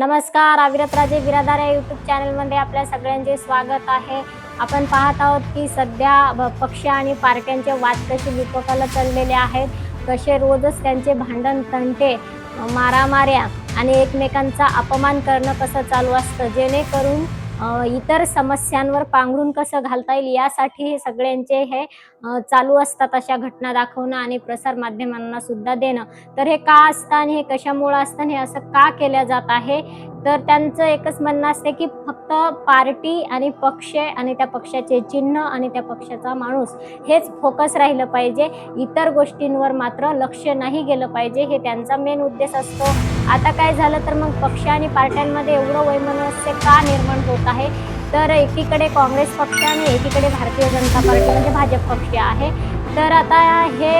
नमस्कार अविरत राजे बिरादार या यूट्यूब चॅनलमध्ये आपल्या सगळ्यांचे स्वागत आहे. आपण पाहत आहोत की सध्या पक्ष आणि पार्ट्यांचे वाद कसे विपकाला चाललेले आहेत. कसे रोजच त्यांचे भांडण तंटे मारामाऱ्या आणि एकमेकांचा अपमान करणं कसं चालू असतं? जेणेकरून इतर समस्यांवर पांघरून कसं घालता येईल यासाठी हे सगळ्यांचे हे चालू असतात अशा घटना दाखवणं आणि प्रसार माध्यमांना सुद्धा देणं. तर हे का असतं आणि हे कशामुळं असतं हे असं का केलं जात आहे? तर त्यांचं एकच म्हणणं असते की फक्त पार्टी आणि पक्ष आणि त्या पक्षाचे चिन्ह आणि त्या पक्षाचा माणूस हेच फोकस राहिलं पाहिजे. इतर गोष्टींवर मात्र लक्ष नाही गेलं पाहिजे हे त्यांचा मेन उद्देश असतो. आता काय झालं तर मग पक्ष आणि पार्ट्यांमध्ये एवढं वैमनस्य का निर्माण होत आहे? तर एकीकडे काँग्रेस पक्ष आणि एकीकडे भारतीय जनता पार्टी म्हणजे भाजप पक्ष आहे. तर आता हे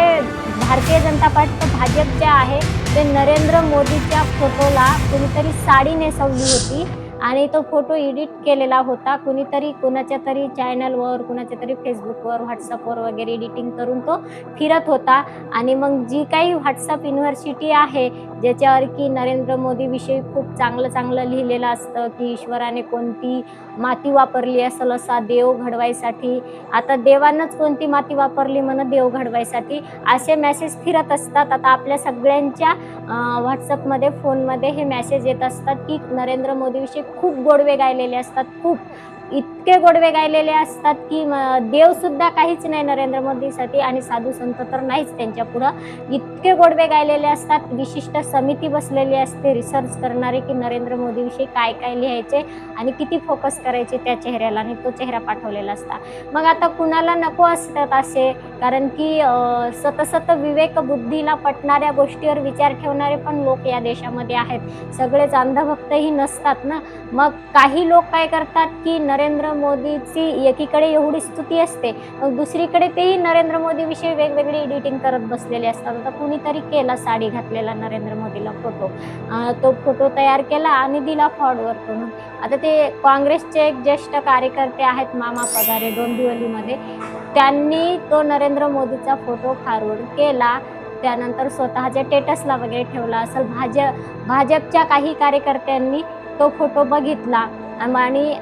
भारतीय जनता पार्टी भाजप जे आहे ते नरेंद्र मोदीच्या फोटोला कुणीतरी साडी नेसवली होती आणि तो फोटो एडिट केलेला होता. कुणीतरी कुणाच्या तरी चॅनलवर कुणाच्या तरी फेसबुकवर व्हॉट्सअपवर वगैरे एडिटिंग करून तो फिरत होता. आणि मग जी काही व्हॉट्सअप युनिव्हर्सिटी आहे ज्याच्यावर की नरेंद्र मोदीविषयी खूप चांगलं चांगलं लिहिलेलं असतं की ईश्वराने कोणती माती वापरली असेल असा देव घडवायसाठी. आता देवानंच कोणती माती वापरली म्हणून देव घडवायसाठी? असे मेसेज फिरत असतात. आता आपल्या सगळ्यांच्या व्हॉट्सअपमध्ये फोनमध्ये हे मेसेज येत असतात की नरेंद्र मोदीविषयी खूप गोडवे गायलेले असतात. खूप. इतके गोडवे गायलेले असतात की देव देवसुद्धा काहीच नाही नरेंद्र मोदीसाठी आणि साधू संत तर नाहीच त्यांच्या पुढं. इतके गोडवे गायलेले असतात विशिष्ट समिती बसलेली असते रिसर्च करणारे की नरेंद्र मोदीविषयी काय काय लिहायचे आणि किती फोकस करायचे त्या चेहऱ्याला आणि तो चेहरा पाठवलेला असता. मग आता कुणाला नको असतात असे? कारण की सतसत विवेक बुद्धीला पटणाऱ्या गोष्टीवर विचार ठेवणारे पण लोक या देशामध्ये आहेत. सगळेच अंधभक्तही नसतात ना? मग काही लोक काय करतात की नरेंद्र मोदीची एकीकडे एवढी स्तुती असते मग दुसरीकडे तेही नरेंद्र मोदीविषयी वेगवेगळी एडिटिंग करत बसलेले असतात. आता कुणीतरी केला साडी घातलेला नरेंद्र मोदीला फोटो तो फोटो तयार केला आणि दिला फॉडवर करून आता ते काँग्रेसचे एक ज्येष्ठ कार्यकर्ते आहेत मामा पगारे डोंबिवलीमध्ये. त्यांनी तो नरेंद्र मोदीचा फोटो फॉरवर्ड केला. त्यानंतर स्वतःच्या टेटसला वगैरे ठेवला. असेल भाजप भाजपच्या काही कार्यकर्त्यांनी तो फोटो बघितला. आणि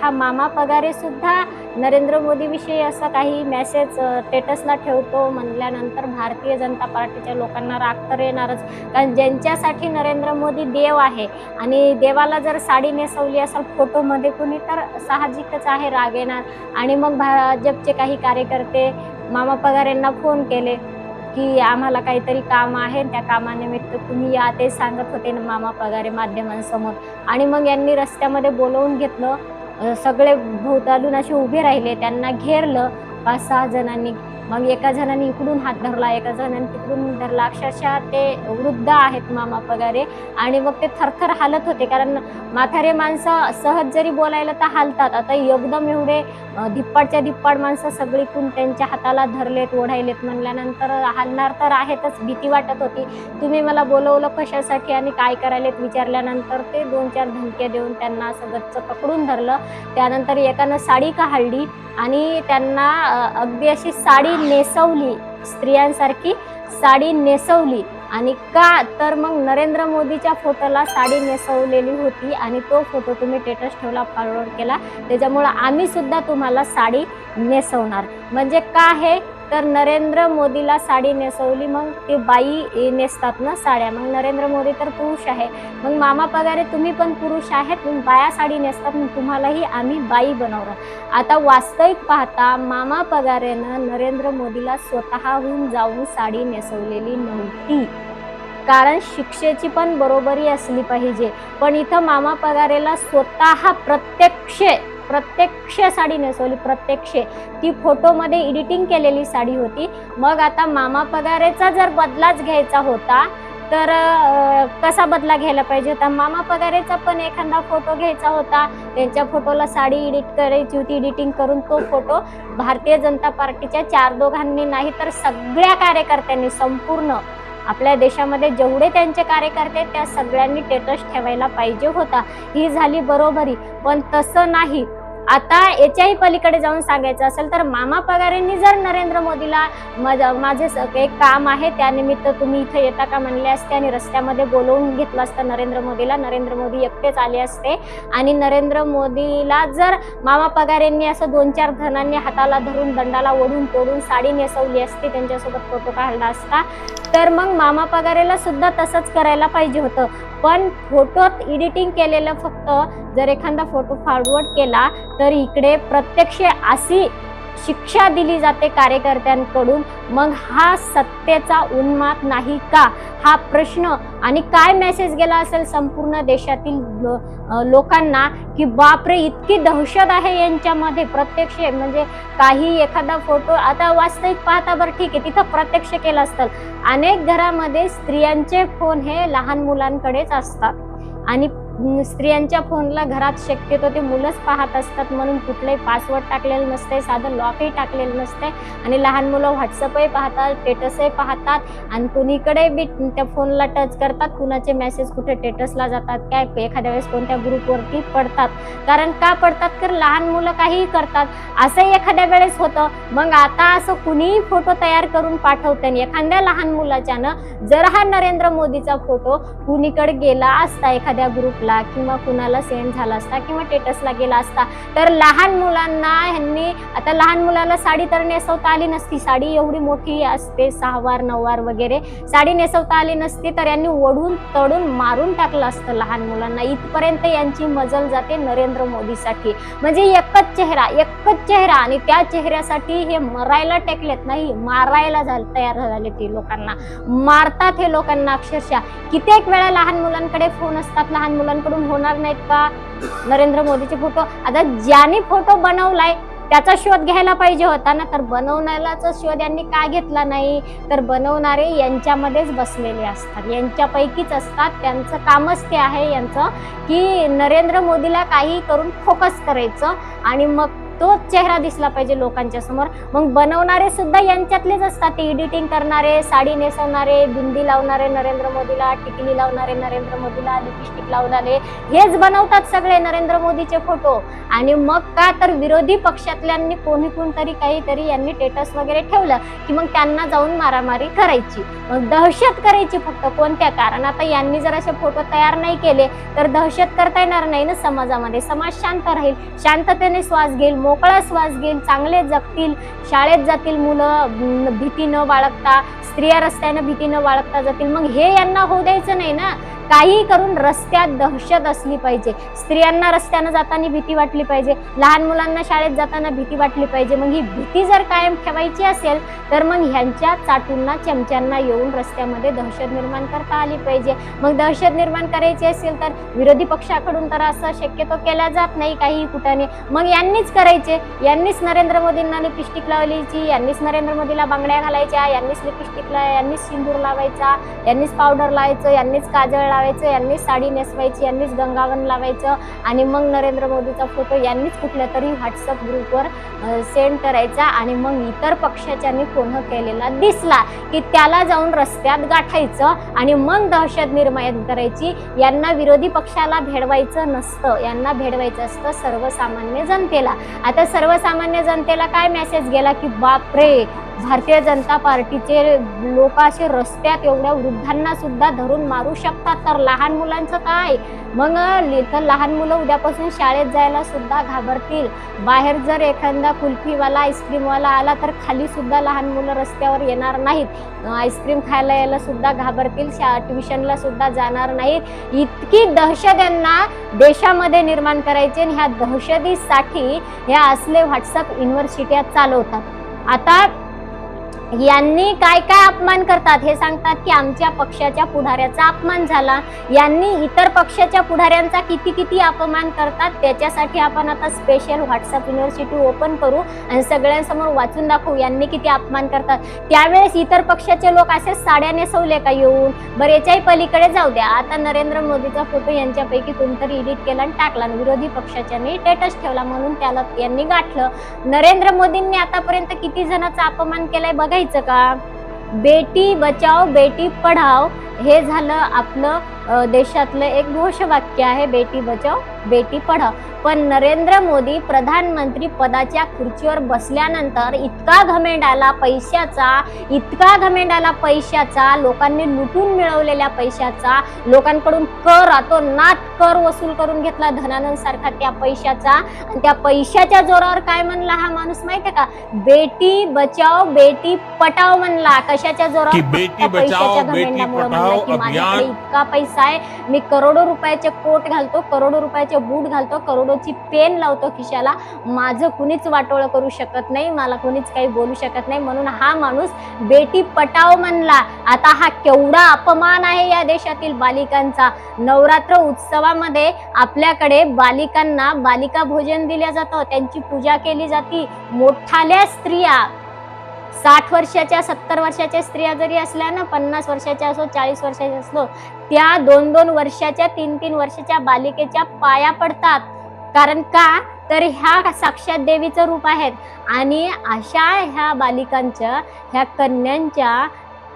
हा मामा पगारे सुद्धा नरेंद्र मोदीविषयी असं काही मेसेज स्टेटसला ठेवतो म्हणल्यानंतर भारतीय जनता पार्टीच्या लोकांना राग तर येणारच. कारण ज्यांच्यासाठी नरेंद्र मोदी देव आहे आणि देवाला जर साडी नेसवली असेल फोटोमध्ये कुणी तर साहजिकच आहे राग येणार. आणि मग भाजपचे काही कार्यकर्ते मामा पगार यांना फोन केले. की आम्हाला काहीतरी काम आहे त्या कामानिमित्त तुम्ही या ते सांगत होते ना मामा पगारे माध्यमांसमोर. आणि मग यांनी रस्त्यामध्ये बोलवून घेतलं. सगळे भोवतालून असे उभे राहिले त्यांना घेरलं. पाच सहा जणांनी मग एका जणांनी इकडून हात धरला एका जणांनी तिकडून धरला. अक्षरशः ते वृद्ध आहेत मामा पगारे. आणि मग ते थरथर हालत होते. कारण म्हातारे माणसं सहज जरी बोलायला तर हालतात. आता एकदम एवढे धिप्पाडच्या धिप्पाड माणसं सगळीकडून त्यांच्या हाताला धरलेत ओढायलेत म्हणल्यानंतर हालणार तर आहेतच भीती वाटत होती. तुम्ही मला बोलवलं कशासाठी आणि काय करायलेत विचारल्यानंतर ते दोन चार धमक्या देऊन त्यांना असं गच्च पकडून धरलं. त्यानंतर एकानं साडी काढली आणि त्यांना अगदी अशी साडी नेसवली. स्त्रियांसारखी साडी नेसवली. आणि का? तर मग नरेंद्र मोदीच्या फोटोला साडी नेसवलेली होती आणि तो फोटो तुम्ही टेटस ठेवला फॉरवर्ड केला. त्याच्यामुळं आम्ही सुद्धा तुम्हाला साडी नेसवणार. म्हणजे का हे? तर नरेंद्र मोदीला साडी नेसवली मग ती बाई नेसतात ना साड्या. मग नरेंद्र मोदी तर पुरुष आहे. मग मामा पगारे तुम्ही पण पुरुष आहेत मग बाया साडी नेसतात मग तुम्हालाही आम्ही बाई बनवणार. आता वास्तविक पाहता मामा पगारेनं नरेंद्र मोदीला स्वतःहून जाऊन साडी नेसवलेली नव्हती. कारण शिक्षेची पण बरोबरी असली पाहिजे. पण इथं मामा पगारेला स्वतः प्रत्यक्ष प्रत्यक्ष साडी नेसवली प्रत्यक्ष. ती फोटोमध्ये एडिटिंग केलेली साडी होती. मग आता मामा पगारेचा जर बदलाच घ्यायचा होता तर कसा बदला घ्यायला पाहिजे होता? मामा पगारेचा पण एखादा फोटो घ्यायचा होता. त्यांच्या फोटोला साडी एडिट करायची होती एडिटिंग करून तो फोटो भारतीय जनता पार्टीच्या चार दोघांनी नाही तर सगळ्या कार्यकर्त्यांनी संपूर्ण आपल्या देशामध्ये जेवढे त्यांचे कार्यकर्ते त्या सगळ्यांनी स्टेटस ठेवायला पाहिजे होता. ही झाली बरोबरी. पण तसं नाही. आता याच्याही पलीकडे जाऊन सांगायचं असेल तर मामा पगारेंनी जर नरेंद्र मोदीला माझे स- एक काम आहे त्यानिमित्त तुम्ही इथे येता का म्हणले असते आणि रस्त्यामध्ये बोलवून घेतलं असतं नरेंद्र मोदीला नरेंद्र मोदी एकटेच आले असते. आणि नरेंद्र मोदीला जर मामा पगारेंनी असं दोन चार जणांनी हाताला धरून दंडाला ओढून तोडून साडी नेसवली असती त्यांच्यासोबत फोटो काढला असता तर मग मामा पगारेला सुद्धा तसंच करायला पाहिजे होतं. पण फोटोत एडिटिंग केलेलं फक्त जर एखादा फोटो फॉरवर्ड केला तर इकडे प्रत्यक्ष अशी शिक्षा दिली जाते कार्यकर्त्यांकडून. मग हा सत्तेचा उन्माद नाही का? हा प्रश्न आणि काय मेसेज गेला असेल संपूर्ण देशातील लोकांना की बापरे इतकी दहशत आहे यांच्यामध्ये. प्रत्यक्ष म्हणजे काही एखादा फोटो आता वास्तविक पाहता बरं ठीक आहे तिथं प्रत्यक्ष केलं असतं. अनेक घरामध्ये स्त्रियांचे फोन हे लहान मुलांकडेच असतात. आणि स्त्रियांच्या फोनला घरात शक्यतो ते मुलंच पाहत असतात म्हणून कुठलंही पासवर्ड टाकलेलं नसतंय साधं लॉकही टाकलेलं नसतंय आणि लहान मुलं व्हॉट्सअपही पाहतात स्टेटसही पाहतात आणि कुणीकडे बी त्या फोनला टच करतात कुणाचे मेसेज कुठे स्टेटसला जातात काय एखाद्या वेळेस कोणत्या ग्रुपवरती पडतात. कारण का पडतात? तर लहान मुलं काहीही करतात. असंही एखाद्या वेळेस होतं. मग आता असं कुणीही फोटो तयार करून पाठवते आणि एखाद्या लहान मुलाच्यानं जर हा नरेंद्र मोदीचा फोटो कुणीकडे गेला असता एखाद्या ग्रुप ग्रुपला किंवा कुणाला सेंड झाला असता किंवा टेटसला गेला असता तर लहान मुलांना ह्यांनी आता लहान मुलाला साडी तर नेसवता आली नसती. साडी एवढी मोठी असते सहावार नऊवार वगैरे. साडी नेसवता आली नसती तर यांनी ओढून तडून मारून टाकलं असतं लहान मुलांना. इथपर्यंत यांची मजल जाते नरेंद्र मोदीसाठी. म्हणजे एकच चेहरा एकच चेहरा आणि त्या चेहऱ्यासाठी हे मरायला टेकलेत नाही मारायला झालं तयार झाले ते लोकांना. मारतात हे लोकांना अक्षरशः. कित्येक वेळा लहान मुलांकडे फोन असतात लहान मुलांकडून होणार नाहीत का? नरेंद्र मोदीचे फोटो आता ज्याने फोटो बनवलाय त्याचा शोध घ्यायला पाहिजे होता ना? तर बनवण्यालाचा शोध यांनी का घेतला नाही? तर बनवणारे यांच्यामध्येच बसलेले असतात. यांच्यापैकीच असतात. त्यांचं कामच ते आहे यांचं की नरेंद्र मोदीला काही करून फोकस करायचं. आणि मग तोच चेहरा दिसला पाहिजे लोकांच्या समोर. मग बनवणारे सुद्धा यांच्यातलेच असतात ते. एडिटिंग करणारे साडी नेसवणारे बिंदी लावणारे नरेंद्र मोदीला टिकली लावणारे नरेंद्र मोदीला लिपस्टिक लावणारे हेच बनवतात सगळे नरेंद्र मोदीचे फोटो आणि मग का तर विरोधी पक्षातल्यांनी कोणी कोणतरी काहीतरी यांनी टेटस वगैरे ठेवलं की मग त्यांना जाऊन मारामारी करायची. मग दहशत करायची फक्त कोणत्या कारण? आता यांनी जर असे फोटो तयार नाही केले तर दहशत करता येणार नाही ना समाजामध्ये. समाज शांत राहील. शांततेने श्वास घेईल. मोकळा श्वास घेईल चांगले जगतील शाळेत जातील मुलं भीती न बाळगता स्त्रिया रस्त्यानं भीती न बाळगता जातील. मग हे यांना होऊ द्यायचं नाही ना? काहीही करून रस्त्यात दहशत असली पाहिजे. स्त्रियांना रस्त्यानं जाताना भीती वाटली पाहिजे. लहान मुलांना शाळेत जाताना भीती वाटली पाहिजे. मग ही भीती जर कायम ठेवायची असेल तर मग ह्यांच्या चाटूंना चमच्यांना येऊन रस्त्यामध्ये दहशत निर्माण करता आली पाहिजे. मग दहशत निर्माण करायची असेल तर विरोधी पक्षाकडून तर असं शक्यतो केल्या जात नाही काही कुठाने. मग यांनीच करायचे. यांनीच नरेंद्र मोदींना लिपस्टिक लावायची यांनीच नरेंद्र मोदीला बांगड्या घालायच्या यांनीच लिपस्टिक ला यांनीच सिंदूर लावायचा यांनीच पावडर लावायचं यांनीच काजळ लावायचं यांनीच साडी नेसवायची यांनीच गंगावन लावायचं आणि मग नरेंद्र मोदीचा फोटो यांनीच कुठल्या तरी व्हॉट्सअप ग्रुपवर सेंड करायचा आणि मग इतर पक्षाच्यांनी कोण केलेला दिसला की त्याला जाऊन रस्त्यात गाठायचं आणि मग दहशत निर्माण करायची. यांना विरोधी पक्षाला भेडवायचं नसतं. यांना भेडवायचं असतं सर्वसामान्य जनतेला. आता सर्वसामान्य जनतेला काय मेसेज गेला की बापरे! भारतीय जनता पार्टीचे लोक असे रस्त्यात एवढ्या वृद्धांना सुद्धा धरून मारू शकतात. तर लहान मुलांचं काय? मग तर लहान मुलं उद्यापासून शाळेत जायला सुद्धा घाबरतील. बाहेर जर एखादा कुल्फीवाला आईस्क्रीमवाला आला तर खाली सुद्धा लहान मुलं रस्त्यावर येणार नाहीत. आईस्क्रीम खायला यायला सुद्धा घाबरतील शा ट्युशनला सुद्धा जाणार नाहीत. इतकी दहशत यांना देशामध्ये निर्माण करायची आणि ह्या दहशतीसाठी ह्या असले व्हॉट्सअप युनिव्हर्सिट्या चालवतात. आता यांनी काय काय अपमान करतात हे सांगतात की आमच्या पक्षाच्या पुढाऱ्याचा अपमान झाला. यांनी इतर पक्षाच्या पुढाऱ्यांचा किती किती अपमान करतात त्याच्यासाठी आपण आता स्पेशल व्हॉट्सअप युनिव्हर्सिटी ओपन करू आणि सगळ्यांसमोर वाचून दाखवू यांनी किती अपमान करतात. त्यावेळेस इतर पक्षाचे लोक असे साड्या नेसवले का येऊन? बरं याच्याही पलीकडे जाऊ द्या. आता नरेंद्र मोदीचा फोटो यांच्यापैकी कोणतरी एडिट केला आणि टाकला आणि विरोधी पक्षाच्यानी स्टेटस ठेवला म्हणून त्याला यांनी गाठलं. नरेंद्र मोदींनी आतापर्यंत किती जणांचा अपमान केलाय? बघायचं का? बेटी बचाव बेटी पढाव हे झालं आपलं देशातलं एक घोषवाक्य आहे बेटी बचाव बेटी पढाव पण नरेंद्र मोदी प्रधानमंत्री पदाच्या खुर्चीवर बसल्यानंतर इतका घमेंड आला पैशाचा इतका घमेंड आला पैशाचा लोकांनी लुटून मिळवलेल्या पैशाचा लोकांकडून कर तो नात कर वसूल करून घेतला धनानंद सारखा त्या पैशाचा. आणि त्या पैशाच्या जोरावर काय म्हणला हा माणूस माहितीये का? बेटी बचाव बेटी पटाव म्हणला. कशाच्या जोरावर? पैशाच्या घमेंडामुळं म्हणला की माझ्याकडे इतका पैसा आहे मी करोडो रुपयाचे कोट घालतो करोडो रुपयाचे बूट घालतो करोडोची पेन लावतो खिशाला. माझं कुणीच वाटोळं करू शकत नाही मला कुणीच काही बोलू शकत नाही. म्हणून हा माणूस बेटी पटाव म्हणला. आता हा केवढा अपमान आहे या देशातील बालिकांचा. नवरात्र उत्सवामध्ये आपल्याकडे बालिकांना बालिका भोजन दिल्या जातं त्यांची पूजा केली जाते. मोठाल्या स्त्रिया साठ वर्षाच्या सत्तर वर्षाच्या स्त्रिया जरी असल्या ना पन्नास वर्षाच्या असो चाळीस वर्षाच्या असलो त्या दोन दोन वर्षाच्या तीन तीन वर्षाच्या बालिकेच्या पाया पडतात. कारण का? तर ह्या साक्षात देवीचं रूप आहेत. आणि अशा ह्या बालिकांच्या ह्या कन्यांच्या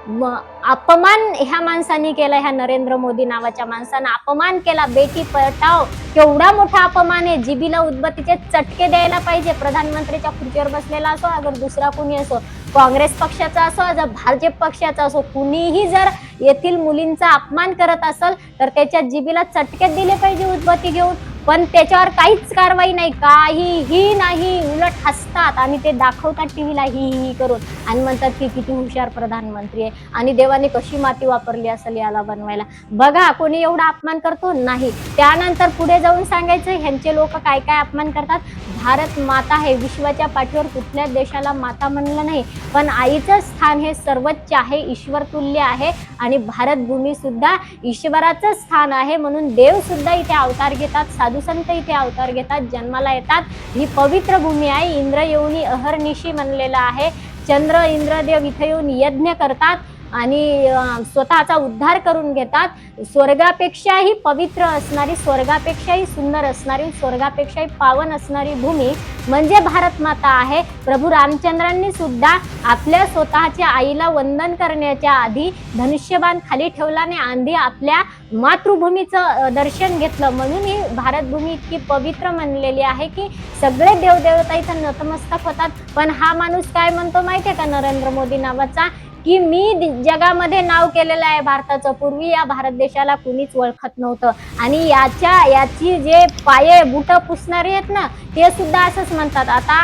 म- अपमान ह्या माणसाने केला ह्या नरेंद्र मोदी नावाच्या माणसानं अपमान केला. बेटी पटाव केवढा मोठा अपमान आहे. जिबीला उदबत्तीचे चटके द्यायला पाहिजे. प्रधानमंत्रीच्या खुर्चीवर बसलेला असो अगर दुसरा कुणी असो. काँग्रेस पक्षाचा असो जर भाजप पक्षाचा असो कुणीही जर येथील मुलींचा अपमान करत असेल तर त्याच्या जिबीला चटकेत दिले पाहिजे उदबत्ती घेऊन. पण त्याच्यावर काहीच कारवाई नाही काहीही नाही. उलट हसतात. आणि ते दाखवतात टीव्हीला ही ही ही करून. आणि म्हणतात की किती हुशार प्रधानमंत्री आहे. आणि देवाने कशी माती वापरली असेल याला बनवायला. बघा कोणी एवढा अपमान करतो? नाही. त्यानंतर पुढे जाऊन सांगायचं ह्यांचे लोक काय काय अपमान करतात? भारत माता आहे विश्वाच्या पाठीवर कुठल्याच देशाला माता म्हणलं नाही. पण आईचं स्थान हे सर्वोच्च आहे ईश्वर तुल्य आहे. आणि भारत भूमी सुद्धा ईश्वराचं स्थान आहे म्हणून देव सुद्धा इथे अवतार घेतात साधू संत इथे अवतार घेतात जन्माला येतात. ही पवित्र भूमी आहे. इंद्र येऊनी अहर्निशी म्हणलेलं आहे. चंद्र इंद्रदेव इथे येऊन यज्ञ करतात. आणि स्वतःचा उद्धार करून घेतात. स्वर्गापेक्षाही पवित्र असणारी स्वर्गापेक्षाही सुंदर असणारी स्वर्गापेक्षाही पावन असणारी भूमी म्हणजे भारत माता आहे. प्रभू रामचंद्रांनी सुद्धा आपल्या स्वतःच्या आईला वंदन करण्याच्या आधी धनुष्यबाण खाली ठेवला आणि आधी आपल्या मातृभूमीचं दर्शन घेतलं. म्हणून ही भारत भूमी इतकी पवित्र म्हणलेली आहे की सगळे देवदेवता इथं नतमस्तक होतात. पण हा माणूस काय म्हणतो माहिती आहे का नरेंद्र मोदी नावाचा? की मी दि- जगामध्ये नाव केलेलं आहे भारताचं. पूर्वी या भारत देशाला कुणीच ओळखत नव्हतं. आणि याच्या याची जे पाये बुट पुसणारे आहेत ना ते सुद्धा असंच म्हणतात. आता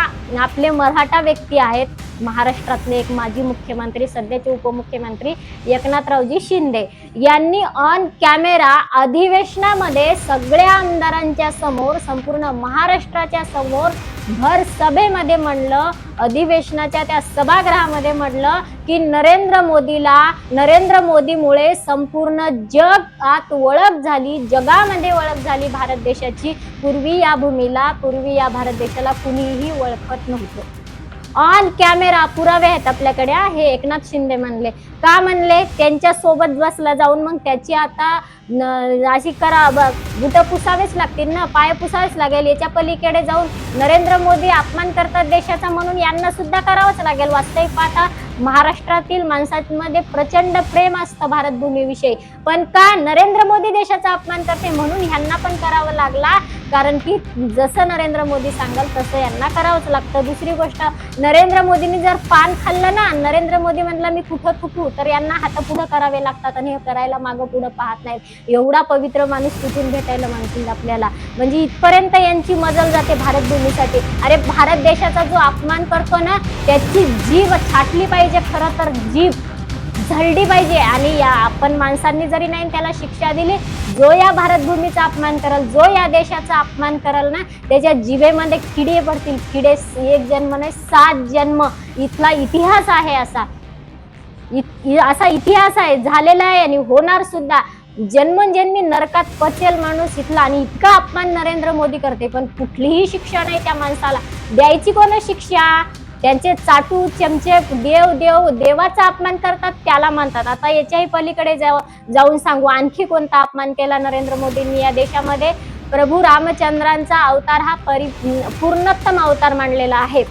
आपले मराठा व्यक्ती आहेत महाराष्ट्रातले एक माजी मुख्यमंत्री सध्याचे उपमुख्यमंत्री एकनाथरावजी शिंदे. यांनी ऑन कॅमेरा अधिवेशनामध्ये सगळ्या आमदारांच्या समोर संपूर्ण महाराष्ट्राच्या समोर भर सभेमध्ये म्हणलं अधिवेशनाच्या त्या सभागृहामध्ये म्हणलं की नरेंद्र मोदीला नरेंद्र मोदीमुळे संपूर्ण जग आत ओळख झाली जगामध्ये ओळख झाली भारत देशाची. पूर्वी या भूमीला पूर्वी या भारत देशाला कुणीही ओळखत नव्हतं. ऑन कॅमेरा पुरावे आहेत आपल्याकडे. हे एकनाथ शिंदे म्हणले. का म्हणले? त्यांच्यासोबत बसला जाऊन मग त्याची आता न- अशी करा बुट पुसावेच लागतील ना? पाय पुसावेच लागेल. याच्या पलीकडे जाऊन नरेंद्र मोदी अपमान करतात देशाचा म्हणून यांना सुद्धा करावंच लागेल. वास्तविक पाहता महाराष्ट्रातील माणसांमध्ये प्रचंड प्रेम असतं भारतभूमीविषयी पण का नरेंद्र मोदी देशाचा अपमान करते? म्हणून ह्यांना पण करावं लागला. कारण की जसं नरेंद्र मोदी सांगाल तसं यांना करावंच लागतं. दुसरी गोष्ट नरेंद्र मोदींनी जर पान खाल्लं ना नरेंद्र मोदी म्हणलं मी कुठं थुकू तर यांना हातपुढं करावे लागतात आणि हे करायला मागं पुढं पाहत नाहीत. एवढा पवित्र माणूस कुठून भेटायला म्हणतील आपल्याला? म्हणजे इथपर्यंत यांची मजल जाते भारत भूमीसाठी अरे भारत देशाचा जो अपमान करतो ना त्याची जीभ छाटली पाहिजे खरं तर जीभ. झळली पाहिजे आणि या आपण माणसांनी जरी नाही त्याला शिक्षा दिली जो या भारतभूमीचा अपमान करल जो या देशाचा अपमान करल ना त्याच्या जिभेमध्ये किडे पडतील. किडे एक जन्म नाही सात जन्म. इथला इतिहास आहे असा. इत- इ- असा इतिहास आहे झालेला आहे आणि होणार सुद्धा. जन्मजन्मी नरकात पचेल माणूस इथला आणि इतका अपमान नरेंद्र मोदी करते पण कुठलीही शिक्षा नाही त्या माणसाला. द्यायची कोण शिक्षा? त्यांचे चाटू चमचे देव देव देवाचा अपमान करतात त्याला मानतात. आता याच्याही पलीकडे जाऊ जाऊन सांगू आणखी कोणता अपमान केला नरेंद्र मोदींनी? या देशामध्ये प्रभू रामचंद्रांचा अवतार हा परि पूर्णोत्तम अवतार मानलेला आहे.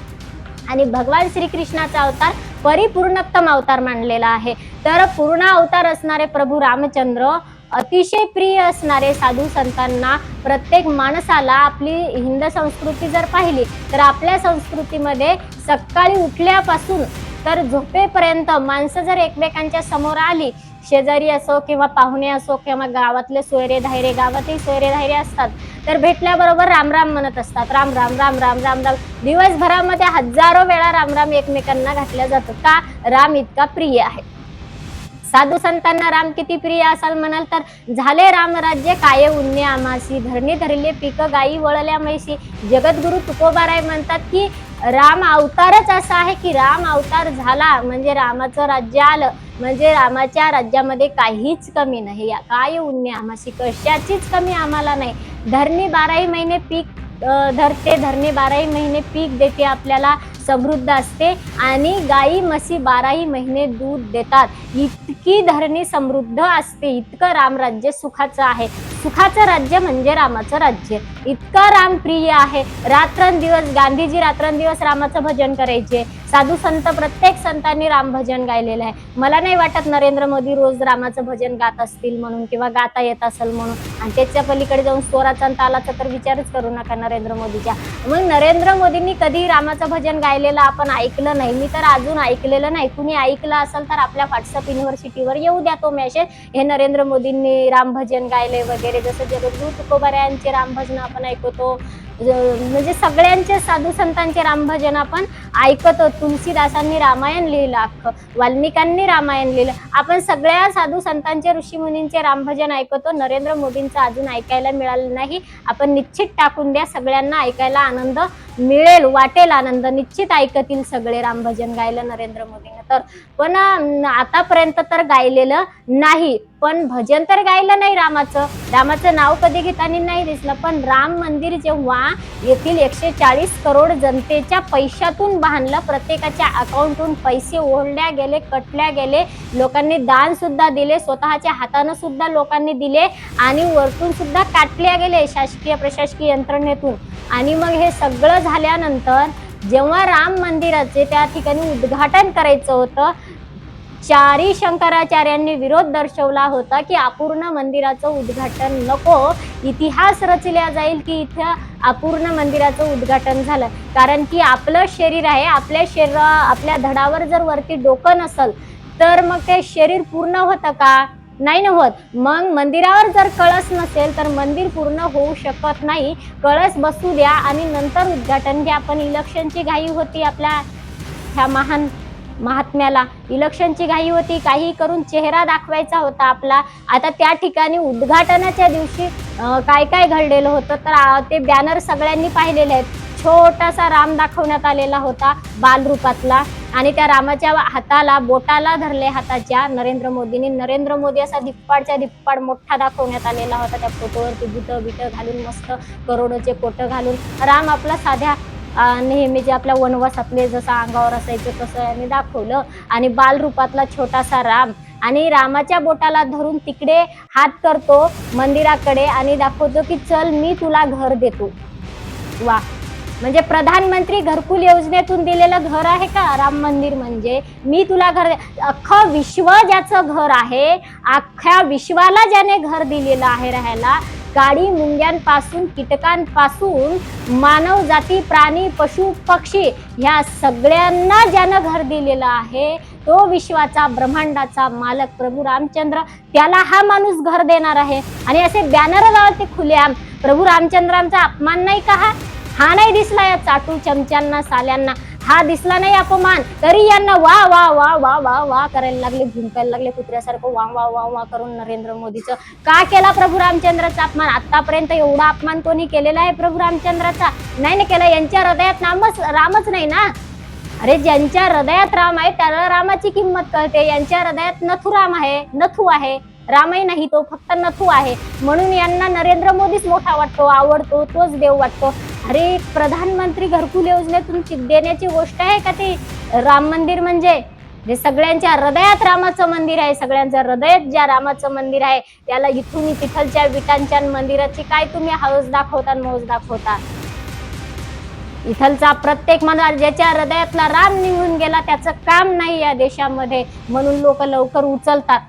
आणि भगवान श्रीकृष्णाचा अवतार परिपूर्णोत्तम अवतार मानलेला आहे. तर पूर्ण अवतार असणारे प्रभू रामचंद्र अतिशय प्रिय असणारे साधू संतांना प्रत्येक माणसाला आपली हिंद संस्कृती जर पाहिली तर आपल्या संस्कृतीमध्ये सकाळी उठल्यापासून तर झोपेपर्यंत माणसं जर एकमेकांच्या समोर आली शेजारी असो किंवा पाहुणे असो किंवा गावातले सोयरे धायरे गावातही सोयरे धायरे असतात तर भेटल्याबरोबर राम राम म्हणत असतात. राम राम राम राम राम राम. दिवसभरामध्ये हजारो वेळा राम राम एकमेकांना घातल्या जातो का? राम इतका प्रिय आहे. साधू संतांना राम किती प्रिय असाल म्हणाल तर झाले रामराज्य काय उन्ने आमासी धरणी धरले पिक गायी वळल्या म्हैशी. जगद्गुरु तुकोबाराय म्हणतात की राम अवतारच असा आहे की राम अवतार झाला म्हणजे रामाचं राज्य आलं. म्हणजे रामाच्या राज्यामध्ये काहीच कमी नाही. या काय उन्ने आमासी कशाचीच कमी आम्हाला नाही. धरणी बाराही महिने पीक धरते. धरणी बाराही महिने पीक देते आपल्याला. समृद्ध असते आणि गाई म्हशी बाराही महिने दूध देतात. इतकी धरणी समृद्ध असते. इतकं रामराज्य सुखाचं आहे. सुखाचं राज्य म्हणजे रामाचं राज्य. इतकं राम प्रिय आहे. रात्रंदिवस गांधीजी रात्रंदिवस रामाचं भजन करायचे. साधू संत प्रत्येक संतांनी राम भजन गायलेलं आहे. मला नाही वाटत नरेंद्र मोदी रोज रामाचं भजन गात असतील म्हणून किंवा गाता येत असेल म्हणून. आणि त्याच्या पलीकडे जाऊन स्वराचा आणि तालाचा तर विचारच करू नका नरेंद्र मोदीच्या. मग नरेंद्र मोदींनी कधी रामाचं भजन गायलेलं आपण ऐकलं नाही. मी तर अजून ऐकलेलं नाही. कुणी ऐकलं असेल तर आपल्या व्हॉट्सअप युनिव्हर्सिटीवर येऊ द्या तो मेसेज हे नरेंद्र मोदींनी राम भजन गायले वगैरे जसं जगद्गुरु तुकोबाऱ्यांचे राम भजन आपण ऐकतो. म्हणजे सगळ्यांचे साधू संतांचे रामभजन आपण ऐकतो तुलसीदासांनी रामायण लिहिलं अख्खं. वाल्मिकांनी रामायण लिहिलं. आपण सगळ्या साधू संतांचे ऋषीमुनींचे रामभजन ऐकतो. नरेंद्र मोदींचं अजून ऐकायला मिळालं नाही. आपण निश्चित टाकून द्या. सगळ्यांना ऐकायला आनंद मिळेल वाटेल आनंद. निश्चित ऐकतील सगळे रामभजन गायलं नरेंद्र मोदींना. तर पण आतापर्यंत तर गायलेलं नाही. पण भजन तर गायलं नाही रामाचं. रामाचं नाव कधी घेताना नाही दिसलं. पण राम मंदिर जेव्हा येथील एकशे चाळीस करोड जनतेच्या पैशातून बांधलं प्रत्येकाच्या अकाउंटून पैसे ओढल्या गेले कटल्या गेले लोकांनी दान सुद्धा दिले स्वतःच्या हातानं सुद्धा लोकांनी दिले आणि वरतून सुद्धा काटल्या गेले शासकीय प्रशासकीय यंत्रणेतून. आणि मग हे सगळं झाल्यानंतर जेव्हा राम मंदिराचे त्या ठिकाणी उद्घाटन करायचं होतं चारी शंकराचार्यांनी विरोध दर्शवला होता की अपूर्ण मंदिराचं उद्घाटन नको इतिहास रचल्या जाईल की इथं अपूर्ण मंदिराचं उद्घाटन झालं. कारण की आपलं शरीर आहे आपल्या शरीर आपल्या धडावर जर वरती डोकं नसल तर मग ते शरीर पूर्ण होतं का? नाही नव्हत होत. मग मंदिरावर जर कळस नसेल तर मंदिर पूर्ण होऊ शकत नाही. कळस बसू द्या आणि नंतर उद्घाटन घ्या. पण इलेक्शनची घाई होती आपल्या ह्या महान महात्म्याला. इलेक्शनची घाई होती. काही करून चेहरा दाखवायचा होता आपला. आता त्या ठिकाणी उद्घाटनाच्या दिवशी काय काय घडलेलं होतं? तर ते बॅनर सगळ्यांनी पाहिलेले आहेत. छोटासा राम दाखवण्यात आलेला होता बालरूपातला. आणि त्या रामाच्या हाताला बोटाला धरले हाताच्या नरेंद्र मोदींनी. नरेंद्र मोदी असा धिप्पाडच्या धिप्पाड मोठा दाखवण्यात आलेला होता. त्या फोटोवरती बुटं बिटं घालून मस्त करोडोचे कोटं घालून. राम आपला साध्या नेहमी जे आपल्या वनवासातले जसं अंगावर असायचं तसं यांनी दाखवलं. आणि बालरूपातला छोटासा राम. आणि रामाच्या बोटाला धरून तिकडे हात करतो मंदिराकडे आणि दाखवतो की चल मी तुला घर देतो. वा. म्हणजे प्रधानमंत्री घरकुल योजनेतून दिलेलं घर आहे का? राम मंदिर म्हणजे. मी तुला घर अख्खं विश्व ज्याचं घर आहे अख्ख्या विश्वाला ज्याने घर दिलेलं आहे राहायला गाडी मुंग्यांपासून कीटकांपासून मानव जाती प्राणी पशु पक्षी ह्या सगळ्यांना ज्यानं घर दिलेलं आहे तो विश्वाचा ब्रह्मांडाचा मालक प्रभू रामचंद्र त्याला हा माणूस घर देणार आहे. आणि असे बॅनर लावते खुलेआम. प्रभू रामचंद्रांचा अपमान नाही का हा? हा नाही दिसला या चाटू चमच्यांना साल्यांना. हा दिसला नाही अपमान तरी यांना वा वा वा वा वा वा करायला लागले भुंकायला लागले कुत्र्यासारखं वा वा वा वा करून नरेंद्र मोदीचं. का केला प्रभू रामचंद्राचा अपमान? आतापर्यंत एवढा अपमान कोणी केलेला आहे प्रभू रामचंद्राचा? नाही ना केला. यांच्या हृदयात नामच रामच नाही ना? अरे ज्यांच्या हृदयात राम आहे त्याला रामाची किंमत कळते. यांच्या हृदयात नथू राम आहे नथू आहे. रामही नाही तो फक्त नथू आहे. म्हणून यांना नरेंद्र मोदीच मोठा वाटतो आवडतो तोच देव वाटतो. अरे प्रधानमंत्री घरकुल योजनेतून देण्याची गोष्ट आहे का ती? राम मंदिर म्हणजे? जे सगळ्यांच्या हृदयात रामाचं मंदिर आहे सगळ्यांच्या हृदयात ज्या रामाचं मंदिर आहे त्याला इथून तिथलच्या विटांच्या मंदिराची काय तुम्ही हौस दाखवता मौज दाखवता? इथलचा प्रत्येक मनात ज्याच्या हृदयातला राम निघून गेला त्याचं काम नाही या देशामध्ये. म्हणून लोक लवकर उचलतात.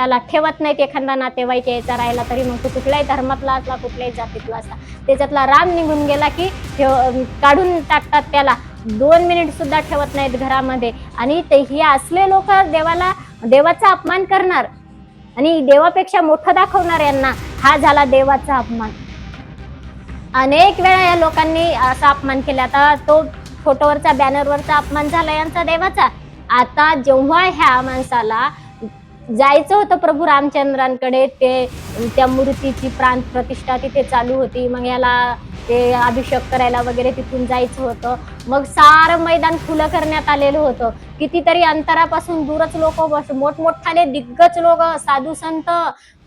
त्याला ठेवत नाहीत एखादा नातेवाईक यायचा राहिला तरी मग तो कुठल्याही धर्मातला असला कुठल्याही जातीतला असला त्याच्यातला राम निघून गेला की ठेव काढून टाकतात त्याला. दोन मिनिट सुद्धा ठेवत नाहीत घरामध्ये. आणि ते हे असले लोक देवाला देवाचा अपमान करणार. आणि देवापेक्षा मोठं दाखवणार यांना. हा झाला देवाचा अपमान. अनेक वेळा या लोकांनी असा अपमान केला. आता तो फोटोवरचा बॅनरवरचा अपमान झाला यांचा देवाचा. आता जेव्हा ह्या माणसाला जायचं होतं प्रभू रामचंद्रांकडे. ते त्या मूर्तीची प्राण प्रतिष्ठा तिथे चालू होती. मग याला ते अभिषेक करायला वगैरे तिथून जायचं होतं. मग सारं मैदान खुलं करण्यात आलेलं होतं. कितीतरी अंतरापासून दूरच लोक बस मोठमोठाले दिग्गज लोक साधू संत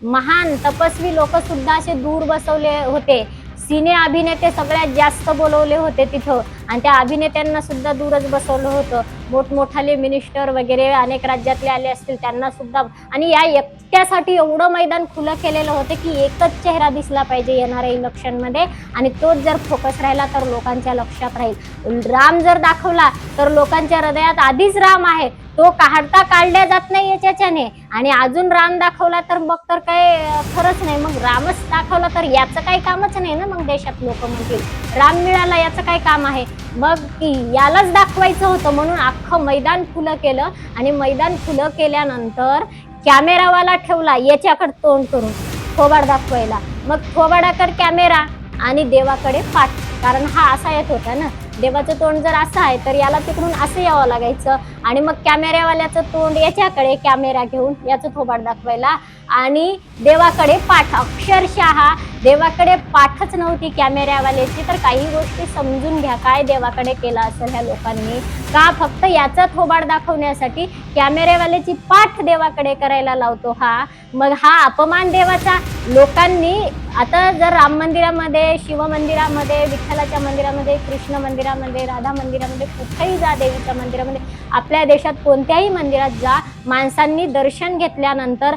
महान तपस्वी लोक सुद्धा असे दूर बसवले होते. सिने अभिनेते सगळ्यात जास्त बोलवले होते तिथं. आणि त्या अभिनेत्यांना सुद्धा दूरच बसवलं होतं. मोठमोठाले मिनिस्टर वगैरे अनेक राज्यातले आले असतील त्यांना सुद्धा. आणि या एक त्यासाठी एवढं मैदान खुलं केलेलं होतं की एकच चेहरा दिसला पाहिजे येणाऱ्या इलेक्शनमध्ये. आणि तोच जर फोकस राहिला तर लोकांच्या लक्षात राहील. राम जर दाखवला तर लोकांच्या हृदयात आधीच राम आहे. तो काढता काढल्या जात नाही याच्याने आणि अजून राम दाखवला तर मग तर काय खरंच नाही. मग रामच दाखवला तर याचं काही कामच नाही ना मग देशात लोक म्हणतील. राम मिळाला याचं काय काम आहे? मग की यालाच दाखवायचं होतं म्हणून अख्खं मैदान खुलं केलं. आणि मैदान खुलं केल्यानंतर कॅमेरावाला ठेवला याच्याकडे तोंड करून थोबाड दाखवायला. मग थोबाडाकडे कॅमेरा आणि देवाकडे पाठ. कारण हा असा येत होता ना देवाचं तोंड जर असं आहे तर याला तिकडून असं यावं लागायचं. आणि मग कॅमेऱ्यावाल्याचं तोंड याच्याकडे कॅमेरा घेऊन याचं थोबाड दाखवायला आणि देवाकडे पाठ. अक्षरशः देवाकडे पाठच नव्हती कॅमेऱ्यावाल्याची तर काही गोष्टी समजून घ्या. काय देवाकडे केलं असेल ह्या लोकांनी? का फक्त याचा थोबाड दाखवण्यासाठी कॅमेऱ्यावाल्याची पाठ देवाकडे करायला लावतो हा? मग हा अपमान देवाचा लोकांनी आता जर राम मंदिरामध्ये शिव मंदिरामध्ये विठ्ठलाच्या मंदिरामध्ये कृष्ण मंदिरामध्ये राधा मंदिरामध्ये कुठेही जा देवीच्या मंदिरामध्ये आपल्या देशात कोणत्याही मंदिरात जा माणसांनी दर्शन घेतल्यानंतर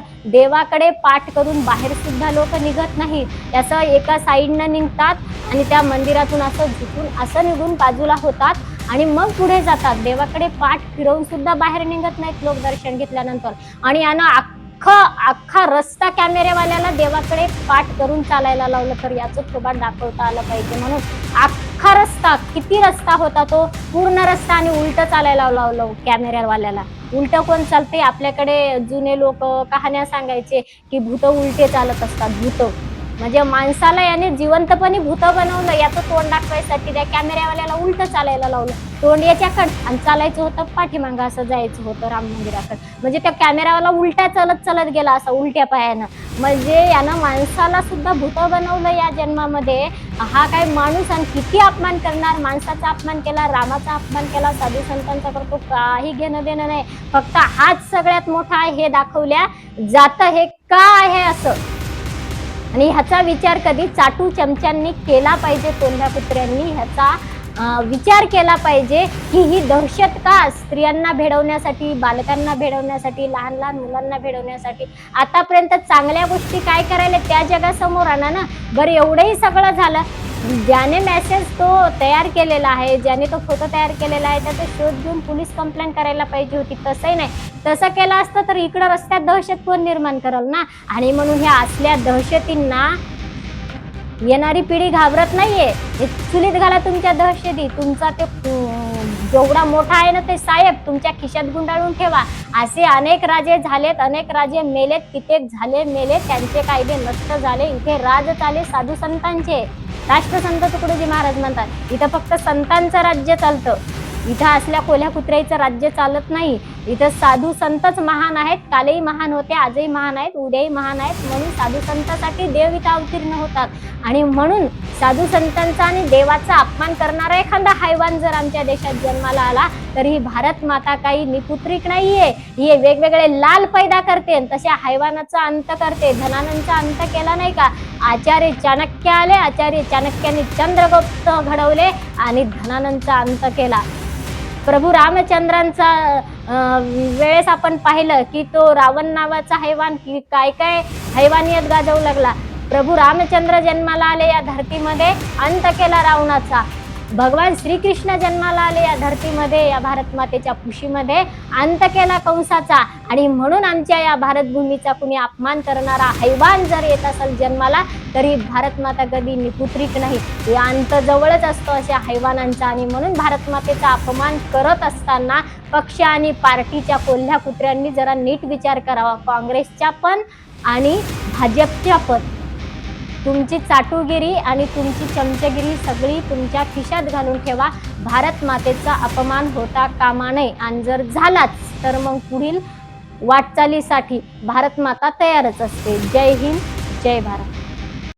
देवाकडे पाठ करून बाहेर सुद्धा लोक निघत नाहीत. त्याचं एका साईडनं निघतात आणि त्या मंदिरातून असं झुकून असं निघून बाजूला होतात आणि मग पुढे जातात. देवाकडे पाठ फिरवून सुद्धा बाहेर निघत नाहीत लोक दर्शन घेतल्यानंतर. आणि यानं अख्खं अख्खा रस्ता कॅमेरेवाल्याला देवाकडे पाठ करून चालायला लावलं तर याचं थोबाड दाखवता आलं पाहिजे म्हणून अख्खा रस्ता किती रस्ता होता तो? पूर्ण रस्ता आणि उलट चालायला लावलं कॅमेऱ्यावाल्याला. उलट कोण चालते आपल्याकडे जुने लोक कहाण्या सांगायचे की भूत उलटे चालत असतात भूत. म्हणजे माणसाला याने जिवंतपणे भूत बनवलं याचं तोंड दाखवायसाठी त्या कॅमेऱ्यावाल्याला उलट चालायला लावलं. तोंड याच्याकडं आणि चालायचं होतं पाठीमागं असं जायचं होतं राम मंदिराकडे. म्हणजे त्या कॅमेऱ्यावाला उलट्या चालत चालत गेला असा उलट्या पायानं. म्हणजे यानं माणसाला सुद्धा भूत बनवलं या जन्मामध्ये. हा काय माणूस आणि किती अपमान करणार? माणसाचा अपमान केला रामाचा अपमान केला साधू संतांचा करतो काही घेणं देणं नाही. फक्त हाच सगळ्यात मोठा आहे हे दाखवल्या जातं हे का आहे असं? आणि ह्याचा विचार कधी चाटू चमच्यांनी केला पाहिजे कोल्हापुत्र्यांनी? ह्याचा विचार केला पाहिजे की ही दहशत का स्त्रियांना भेडवण्यासाठी बालकांना भेडवण्यासाठी लहान लहान मुलांना भेडवण्यासाठी? आतापर्यंत चांगल्या गोष्टी काय करायला त्या जगासमोर आणा ना. बरं एवढंही सगळं झालं. ज्याने मेसेज तो तयार केलेला आहे ज्याने तो फोटो तयार केलेला आहे त्याचा शोध घेऊन पोलीस कंप्लेंट करायला पाहिजे होती. तसंही नाही. तसं केलं असतं तर इकडं रस्त्यात दहशत कोण निर्माण करल ना? आणि म्हणून ह्या असल्या दहशतींना येणारी पिढी घाबरत नाहीये. चुलीत घाला तुमच्या दहशती. तुमचा ते जेवढा मोठा आहे ना ते साहेब तुमच्या खिशात गुंडाळून ठेवा. असे अनेक राजे झालेत अनेक राजे मेलेत कित्येक झाले मेले त्यांचे कायदे नष्ट झाले. इथे राज चाले साधू संतांचे. राष्ट्रसंत तुकडोजी महाराज म्हणतात इथं फक्त संतांचं राज्य चालतं. इथं असल्या कोल्ह्या कुत्र्याचं राज्य चालत नाही. इथं साधू संतच महान आहेत. कालही महान होते आजही महान आहेत उद्याही महान आहेत. म्हणून साधू संतांसाठी देव इथं अवतीर्ण होतात. आणि म्हणून साधू संतांचा आणि देवाचा अपमान करणारा एखादा हैवान जर आमच्या देशात जन्माला आला तर ही भारत माता काही निपुत्रिक नाहीये. ही वेगवेगळे लाल पैदा करते तसे तशा हैवानाचा अंत करते. धनानंदचा अंत केला नाही का? आचार्य चाणक्य आले. आचार्य चाणक्याने चंद्रगुप्त घडवले आणि धनानंदचा अंत केला. प्रभू रामचंद्रांचा वेळेस आपण पाहिलं की तो रावण नावाचा हैवान की काय काय हैवानियत गाजवू लागला. प्रभू रामचंद्र जन्माला आले या धरतीमध्ये अंत केला रावणाचा. भगवान श्रीकृष्ण जन्माला आले या धरतीमध्ये या भारत मातेच्या खुशीमध्ये. अंत केला कंसाचा आणि म्हणून आमच्या या भारतभूमीचा कुणी अपमान करणारा हैवान जर येत असेल जन्माला तरी भारत माता कधी निपुत्रिक नाही. या अंत जवळच असतो अशा हैवानांचा आणि म्हणून भारत मातेचा अपमान करत असताना पक्ष आणि पार्टीच्या कोल्ह्या कुत्र्यांनी जरा नीट विचार करावा काँग्रेसच्या पण आणि भाजपच्या पण. तुमची चाटुगिरी आणि तुमची चमचगिरी सगळी तुमच्या खिशात घालून ठेवा. भारत मातेचा अपमान होता कामा नये. आणि जर झालाच. तर मग पुढील वाटचालीसाठी भारत माता तयारच असते. जय हिंद जय भारत.